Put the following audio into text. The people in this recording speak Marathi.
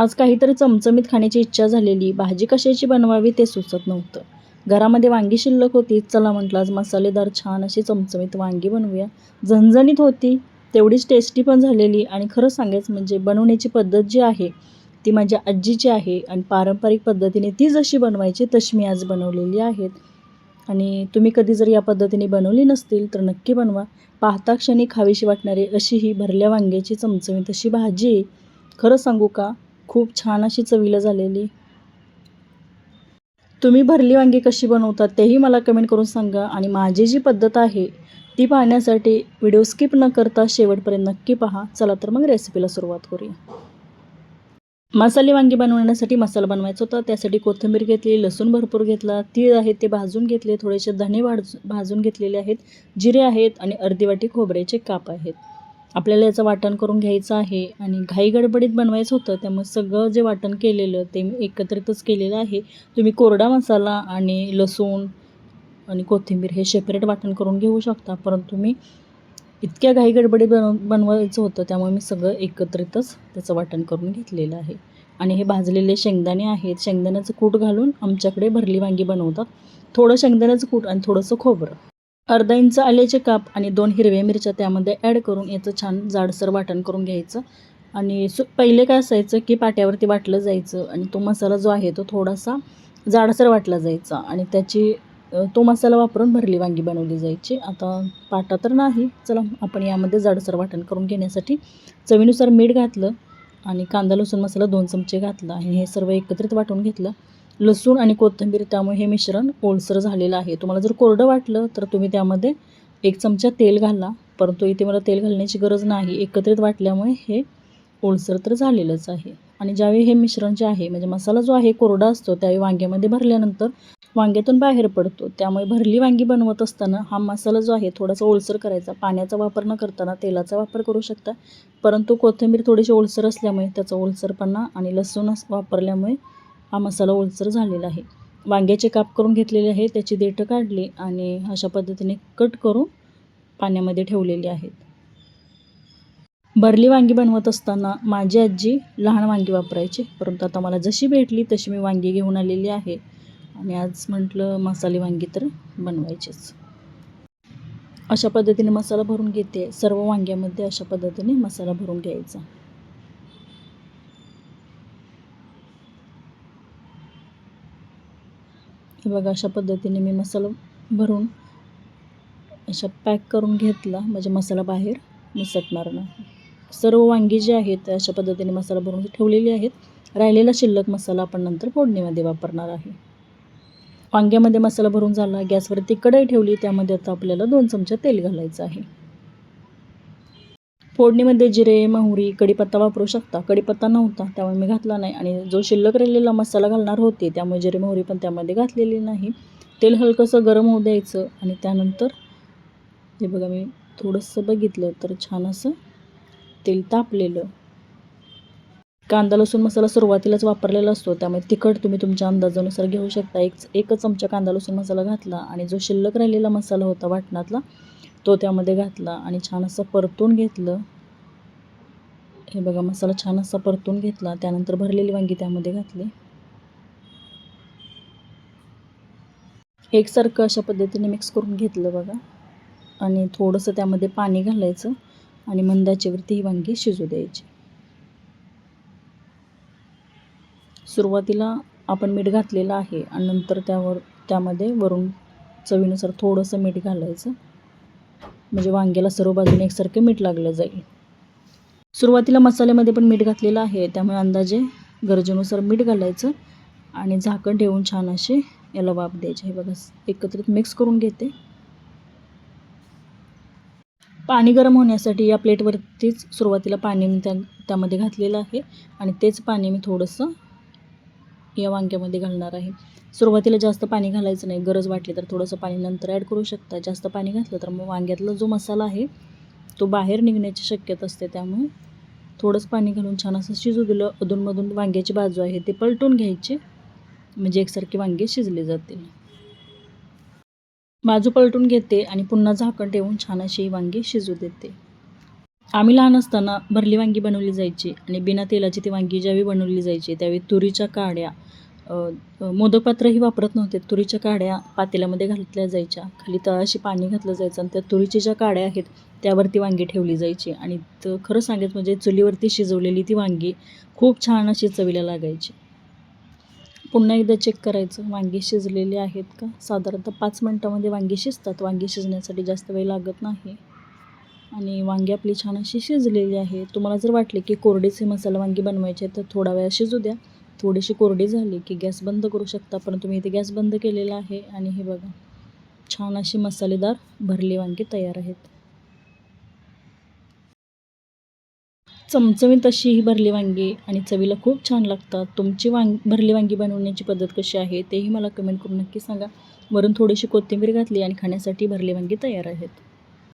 आज काहीतरी चमचमीत खाण्याची इच्छा झालेली भाजी कशाची बनवावी ते सुचत नव्हतं. घरामध्ये वांगी शिल्लक होती चला म्हटलं आज मसालेदार छान अशी चमचमीत वांगी बनवूया. झणझणीत होती तेवढीच टेस्टी पण झालेली आणि खरं सांगायचं म्हणजे बनवण्याची पद्धत जी आहे ती माझ्या आजीची आहे आणि पारंपरिक पद्धतीने ती जशी बनवायची तशी मी आज बनवलेली आहेत. आणि तुम्ही कधी जर या पद्धतीने बनवली नसतील तर नक्की बनवा. पाहता क्षणी खावीशी वाटणारी अशी ही भरल्या वांग्याची चमचमीत अशी भाजी आहे. खरं सांगू का? खूप छान अशी चवीला झालेली. तुम्ही भरली वांगी कशी बनवतात तेही मला कमेंट करून सांगा आणि माझी जी पद्धत आहे ती पाहण्यासाठी व्हिडिओ स्किप न करता शेवटपर्यंत नक्की पहा. चला तर मग रेसिपीला सुरुवात करूया. मसाले वांगी बनवण्यासाठी मसाला बनवायचा होता. त्यासाठी कोथिंबीर घेतली लसूण भरपूर घेतला तीळ आहेत ते भाजून घेतले थोडेसे धणे भाज भाजून घेतलेले आहेत जिरे आहेत आणि अर्धी वाटी खोबऱ्याचे काप आहेत. आपल्याला याचं वाटण करून घ्यायचं आहे आणि घाई गडबडीत बनवायचं होतं त्यामुळे सगळं जे वाटण केलेलं ते मी एकत्रितच केलेलं आहे. तुम्ही कोरडा मसाला आणि लसूण आणि कोथिंबीर हे सेपरेट वाटण करून घेऊ शकता परंतु मी इतक्या घाई गडबडीत बनव बनवायचं होतं त्यामुळे मी सगळं एकत्रितच त्याचं वाटण करून घेतलेलं आहे. आणि हे भाजलेले शेंगदाणे आहेत शेंगदाण्याचं कूट घालून आमच्याकडे भरली वांगी बनवतात. थोडं शेंगदाण्याचं कूट आणि थोडंसं खोबरं. अर्धा इंच आल्याचे काप आणि दोन हिरव्या मिरच्या त्यामध्ये ॲड करून याचं छान जाडसर वाटण करून घ्यायचं. आणि सु पहिले काय असायचं की पाट्यावरती वाटलं जायचं आणि तो मसाला जो आहे तो थोडासा जाडसर वाटला जायचा आणि त्याची तो मसाला वापरून भरली वांगी बनवली जायची. आता पाटा तर नाही चला आपण यामध्ये जाडसर वाटण करून घेण्यासाठी चवीनुसार मीठ घातलं आणि कांदा लसूण मसाला दोन चमचे घातला आणि हे सर्व एकत्रित वाटून घेतलं. लसूण आणि कोथिंबीर त्यामुळे हे मिश्रण ओलसर झालेलं आहे. तुम्हाला जर कोरडं वाटलं तर तुम्ही त्यामध्ये एक चमचा तेल घाला. परंतु इथे मला तेल घालण्याची गरज नाही. एकत्रित वाटल्यामुळे हे ओलसर तर झालेलंच आहे. आणि ज्यावेळी हे मिश्रण जे आहे म्हणजे मसाला जो आहे कोरडा असतो त्यावेळी वांग्यामध्ये भरल्यानंतर वांग्यातून बाहेर पडतो. त्यामुळे भरली वांगी बनवत असताना हा मसाला जो आहे थोडासा ओलसर करायचा. पाण्याचा वापर न करताना तेलाचा वापर करू शकता. परंतु कोथिंबीर थोडीशी ओलसर असल्यामुळे त्याचा ओलसरपणा आणि लसूण वापरल्यामुळे हा मसाला ओलसर झालेला आहे. वांग्याचे काप करून घेतलेले आहे त्याची देठं काढली आणि अशा पद्धतीने कट करून पाण्यामध्ये ठेवलेली आहेत. भरली वांगी बनवत असताना माझी आजी लहान वांगी वापरायची परंतु आता मला जशी भेटली तशी मी वांगी घेऊन आलेली आहे आणि आज म्हटलं मसाले वांगी तर बनवायचेच. अशा पद्धतीने मसाला भरून घेते सर्व वांग्यामध्ये अशा पद्धतीने मसाला भरून घ्यायचा. हे बघा अशा पद्धतीने मी मसाला भरून अशा पॅक करून घेतला म्हणजे मसाला बाहेर. निसटणार नाही सर्व वांगी जी आहेत अशा पद्धतीने मसाला भरून ठेवलेली आहेत. राहिलेला शिल्लक मसाला आपण नंतर फोडणीमध्ये वापरणार आहे. वांग्यामध्ये मसाला भरून झाला गॅसवरती कढई ठेवली त्यामध्ये आता आपल्याला दोन चमचे तेल घालायचं आहे. फोडणीमध्ये जिरे मोहरी कढीपत्ता वापरू शकता. कढीपत्ता नव्हता त्यामुळे मी घातला नाही. आणि जो शिल्लक राहिलेला मसाला घालणार होते त्यामुळे जिरे मोहरी पण त्यामध्ये घातलेली नाही. तेल हलकंसं गरम होऊ द्यायचं आणि त्यानंतर हे बघा मी थोडंसं बघितलं तर छान असं तेल तापलेलं. कांदा लसूण मसाला सुरुवातीलाच वापरलेला असतो त्यामुळे तिखट तुम्ही तुमच्या अंदाजानुसार घेऊ शकता. एक एकच चमचा कांदा लसूण मसाला घातला आणि जो शिल्लक राहिलेला मसाला होता वाटणातला तो त्यामध्ये घातला आणि छान असं परतून घेतलं. हे बघा मसाला छान असा परतून घेतला. त्यानंतर भरलेली वांगी त्यामध्ये घातली. एकसारखं अशा पद्धतीने मिक्स करून घेतलं बघा. आणि थोडंसं त्यामध्ये पाणी घालायचं आणि मंदाच्यावरती ही वांगी शिजू द्यायची. सुरुवातीला आपण मीठ घातलेलं आहे आणि नंतर त्यावर त्यामध्ये वरून चवीनुसार थोडंसं मीठ घालायचं. म्हणजे वांग्याला सर्व बाजूने एकसारखं मीठ लागलं जाईल. सुरुवातीला मसाल्यामध्ये पण मीठ घातलेलं आहे. त्यामुळे अंदाजे गरजेनुसार मीठ घालायचं आणि झाकण ठेवून छान असे याला वाफ द्यायचे. हे बघा एकत्रित मिक्स करून घेते. पाणी गरम होण्यासाठी या प्लेटवरतीच सुरुवातीला पाणी मी त्या त्यामध्ये घातलेलं आहे. आणि तेच पाणी मी थोडंसं या वांग्यामध्ये घालणार आहे. सुरुवातीला जास्त पाणी घालायचं नाही गरज वाटली तर थोडंसं पाणी नंतर ॲड करू शकता. जास्त पाणी घातलं तर मग वांग्यातला जो मसाला आहे तो बाहेर निघण्याची शक्यता असते. त्यामुळे थोडंच पाणी घालून छान असं शिजू दिलं अधूनमधून वांग्याची बाजू आहे ते पलटून घ्यायचे. म्हणजे एकसारखे वांगे शिजले जातील. बाजू पलटून घेते आणि पुन्हा झाकण ठेवून छान अशी ही वांगी शिजू देते. आम्ही लहान असताना भरली वांगी बनवली जायची आणि बिना तेलाची ती वांगी ज्यावेळी बनवली जायची त्यावेळी तुरीच्या काड्या मोदकपात्रही वापरत नव्हते. तुरीच्या काड्या पातेल्यामध्ये घातल्या जायच्या. खाली तळाशी पाणी घातलं जायचं आणि त्या तुरीच्या ज्या काड्या आहेत त्यावरती वांगी ठेवली जायची. आणि खरं सांगत म्हणजे चुलीवरती शिजवलेली ती वांगी खूप छान अशी चवीला लागायची. पुन्हा एकदा चेक करायचं. वांगी शिजलेली आहेत का? साधारणतः पाच मिनटामध्ये वांगी शिजतात. वांगी शिजण्यासाठी जास्त वेळ लागत नाही. आणि वांगी आपली छान अशी शिजलेली आहे. तुम्हाला जर वाटले की कोरडेचे मसाला वांगी बनवायचे तर थोडा वेळ शिजू द्या. थोडीशी कोरडी झाली की गॅस बंद करू शकता पण तुम्ही इथे गॅस बंद केलेला आहे आणि हे बघा छान अशी मसालेदार भरली वांगी तयार आहेत. चमचमीत अशी ही भरली वांगी आणि चवीला खूप छान लागतात. तुमची वांग भरली वांगी बनवण्याची पद्धत कशी आहे तेही मला कमेंट करून नक्की सांगा. वरून थोडीशी कोथिंबीर घातली आणि खाण्यासाठी भरली वांगी तयार आहेत.